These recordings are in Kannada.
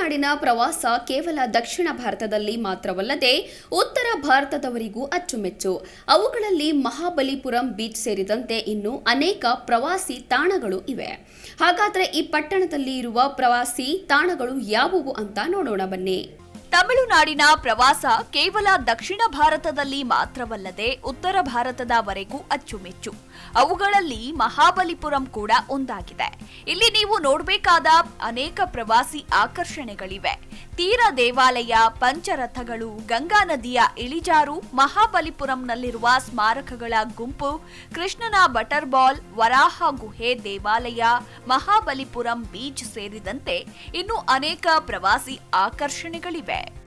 ತಮಿಳುನಾಡಿನ ಪ್ರವಾಸ ಕೇವಲ ದಕ್ಷಿಣ ಭಾರತದಲ್ಲಿ ಮಾತ್ರವಲ್ಲದೆ ಉತ್ತರ ಭಾರತದವರಿಗೂ ಅಚ್ಚುಮೆಚ್ಚು. ಅವುಗಳಲ್ಲಿ ಮಹಾಬಲಿಪುರಂ ಬೀಚ್ ಸೇರಿದಂತೆ ಇನ್ನು ಅನೇಕ ಪ್ರವಾಸಿ ತಾಣಗಳು ಇವೆ. ಹಾಗಾದರೆ ಈ ಪಟ್ಟಣದಲ್ಲಿ ಇರುವ ಪ್ರವಾಸಿ ತಾಣಗಳು ಯಾವುವು ಅಂತ ನೋಡೋಣ ಬನ್ನಿ. ತಮಿಳುನಾಡಿನ ಪ್ರವಾಸ ಕೇವಲ ದಕ್ಷಿಣ ಭಾರತದಲ್ಲಿ ಮಾತ್ರವಲ್ಲದೆ ಉತ್ತರ ಭಾರತದವರೆಗೂ ಅಚ್ಚುಮೆಚ್ಚು. ಅವುಗಳಲ್ಲಿ ಮಹಾಬಲಿಪುರಂ ಕೂಡ ಒಂದಾಗಿದೆ. ಇಲ್ಲಿ ನೀವು ನೋಡಬೇಕಾದ ಅನೇಕ ಪ್ರವಾಸಿ ಆಕರ್ಷಣೆಗಳಿವೆ. ತೀರ ದೇವಾಲಯ, ಪಂಚರಥಗಳು, ಗಂಗಾ ನದಿಯ ಇಳಿಜಾರು, ಮಹಾಬಲಿಪುರಂನಲ್ಲಿರುವ ಸ್ಮಾರಕಗಳ ಗುಂಪು, ಕೃಷ್ಣನ ಬಟರ್ ಬಾಲ್ ವರಾಹ ಗುಹೆ ದೇವಾಲಯ, ಮಹಾಬಲಿಪುರಂ ಬೀಚ್ ಸೇರಿದಂತೆ ಇನ್ನು ಅನೇಕ ಪ್ರವಾಸಿ ಆಕರ್ಷಣೆಗಳಿವೆ.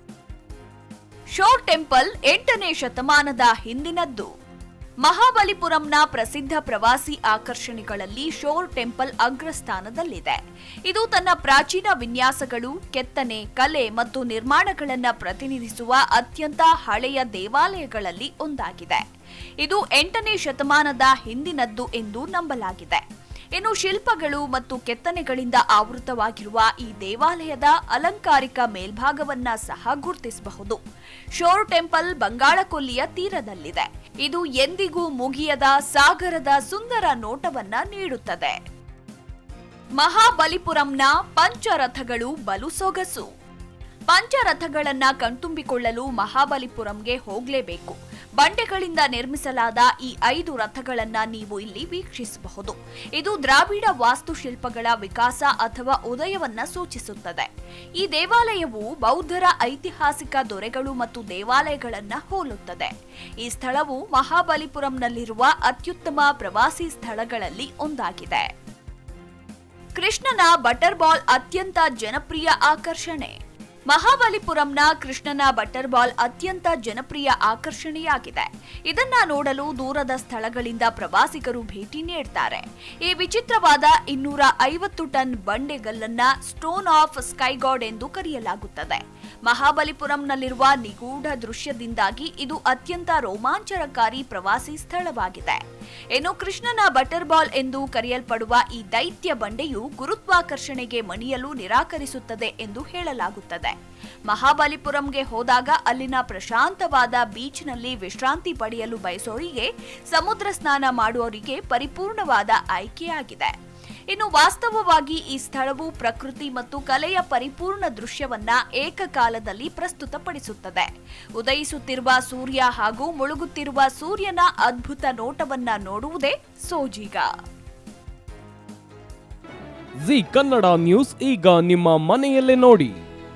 ಶೋರ್ ಟೆಂಪಲ್ ಎಂಟನೇ ಶತಮಾನದ ಹಿಂದಿನದ್ದು. ಮಹಾಬಲಿಪುರಂನ ಪ್ರಸಿದ್ಧ ಪ್ರವಾಸಿ ಆಕರ್ಷಣೆಗಳಲ್ಲಿ ಶೋರ್ ಟೆಂಪಲ್ ಅಗ್ರಸ್ಥಾನದಲ್ಲಿದೆ. ಇದು ತನ್ನ ಪ್ರಾಚೀನ ವಿನ್ಯಾಸಗಳು, ಕೆತ್ತನೆ, ಕಲೆ ಮತ್ತು ನಿರ್ಮಾಣಗಳನ್ನು ಪ್ರತಿನಿಧಿಸುವ ಅತ್ಯಂತ ಹಳೆಯ ದೇವಾಲಯಗಳಲ್ಲಿ ಒಂದಾಗಿದೆ. ಇದು ಎಂಟನೇ ಶತಮಾನದ ಹಿಂದಿನದ್ದು ಎಂದು ನಂಬಲಾಗಿದೆ. ಇನ್ನು ಶಿಲ್ಪಗಳು ಮತ್ತು ಕೆತ್ತನೆಗಳಿಂದ ಆವೃತವಾಗಿರುವ ಈ ದೇವಾಲಯದ ಅಲಂಕಾರಿಕ ಮೇಲ್ಭಾಗವನ್ನ ಸಹ ಗುರುತಿಸಬಹುದು. ಶೋರ್ ಟೆಂಪಲ್ ಬಂಗಾಳಕೊಲ್ಲಿಯ ತೀರದಲ್ಲಿದೆ. ಇದು ಎಂದಿಗೂ ಮುಗಿಯದ ಸಾಗರದ ಸುಂದರ ನೋಟವನ್ನ ನೀಡುತ್ತದೆ. ಮಹಾಬಲಿಪುರಂನ ಪಂಚರಥಗಳು ಬಲು ಸೊಗಸು. ಪಂಚರಥಗಳನ್ನ ಕಣ್ತುಂಬಿಕೊಳ್ಳಲು ಮಹಾಬಲಿಪುರಂಗೆ ಹೋಗಲೇಬೇಕು. ಬಂಡೆಗಳಿಂದ ನಿರ್ಮಿಸಲಾದ ಈ ಐದು ರಥಗಳನ್ನು ನೀವು ಇಲ್ಲಿ ವೀಕ್ಷಿಸಬಹುದು. ಇದು ದ್ರಾವಿಡ ವಾಸ್ತುಶಿಲ್ಪಗಳ ವಿಕಾಸ ಅಥವಾ ಉದಯವನ್ನ ಸೂಚಿಸುತ್ತದೆ. ಈ ದೇವಾಲಯವು ಬೌದ್ಧರ ಐತಿಹಾಸಿಕ ದೊರೆಗಳು ಮತ್ತು ದೇವಾಲಯಗಳನ್ನು ಹೋಲುತ್ತದೆ. ಈ ಸ್ಥಳವು ಮಹಾಬಲಿಪುರಂನಲ್ಲಿರುವ ಅತ್ಯುತ್ತಮ ಪ್ರವಾಸಿ ಸ್ಥಳಗಳಲ್ಲಿ ಒಂದಾಗಿದೆ. ಕೃಷ್ಣನ ಬಟರ್ಬಾಲ್ ಅತ್ಯಂತ ಜನಪ್ರಿಯ ಆಕರ್ಷಣೆ. ಮಹಾಬಲಿಪುರಂನ ಕೃಷ್ಣನ ಬಟರ್ ಬಾಲ್ ಅತ್ಯಂತ ಜನಪ್ರಿಯ ಆಕರ್ಷಣೆಯಾಗಿದೆ. ಇದನ್ನ ನೋಡಲು ದೂರದ ಸ್ಥಳಗಳಿಂದ ಪ್ರವಾಸಿಗರು ಭೇಟಿ ನೀಡುತ್ತಾರೆ ಈ ವಿಚಿತ್ರವಾದ ಇನ್ನೂರ ಐವತ್ತು ಟನ್ ಬಂಡೆಗಲ್ಲನ್ನ ಸ್ಟೋನ್ ಆಫ್ ಸ್ಕೈಗಾಡ್ ಎಂದು ಕರೆಯಲಾಗುತ್ತದೆ. ಮಹಾಬಲಿಪುರಂನಲ್ಲಿರುವ ನಿಗೂಢ ದೃಶ್ಯದಿಂದಾಗಿ ಇದು ಅತ್ಯಂತ ರೋಮಾಂಚನಕಾರಿ ಪ್ರವಾಸಿ ಸ್ಥಳವಾಗಿದೆ. ಇನ್ನು ಕೃಷ್ಣನ ಬಟರ್ ಬಾಲ್ ಎಂದು ಕರೆಯಲ್ಪಡುವ ಈ ದೈತ್ಯ ಬಂಡೆಯು ಗುರುತ್ವಾಕರ್ಷಣೆಗೆ ಮಣಿಯಲು ನಿರಾಕರಿಸುತ್ತದೆ ಎಂದು ಹೇಳಲಾಗುತ್ತದೆ. ಮಹಾಬಲಿಪುರಂಗೆ ಹೋದಾಗ ಅಲ್ಲಿನ ಪ್ರಶಾಂತವಾದ ಬೀಚ್ನಲ್ಲಿ ವಿಶ್ರಾಂತಿ ಪಡೆಯಲು ಬಯಸೋರಿಗೆ ಸಮುದ್ರ ಸ್ನಾನ ಮಾಡುವವರಿಗೆ ಪರಿಪೂರ್ಣವಾದ ಆಯ್ಕೆಯಾಗಿದೆ. ಇನ್ನು ವಾಸ್ತವವಾಗಿ ಈ ಸ್ಥಳವು ಪ್ರಕೃತಿ ಮತ್ತು ಕಲೆಯ ಪರಿಪೂರ್ಣ ದೃಶ್ಯವನ್ನ ಏಕಕಾಲದಲ್ಲಿ ಪ್ರಸ್ತುತಪಡಿಸುತ್ತದೆ. ಉದಯಿಸುತ್ತಿರುವ ಸೂರ್ಯ ಹಾಗೂ ಮುಳುಗುತ್ತಿರುವ ಸೂರ್ಯನ ಅದ್ಭುತ ನೋಟವನ್ನ ನೋಡುವುದೇ ಸೋಜಿಗ. ಜಿ ಕನ್ನಡ ನ್ಯೂಸ್ ಈಗ ನಿಮ್ಮ ಮನೆಯಲ್ಲೇ ನೋಡಿ.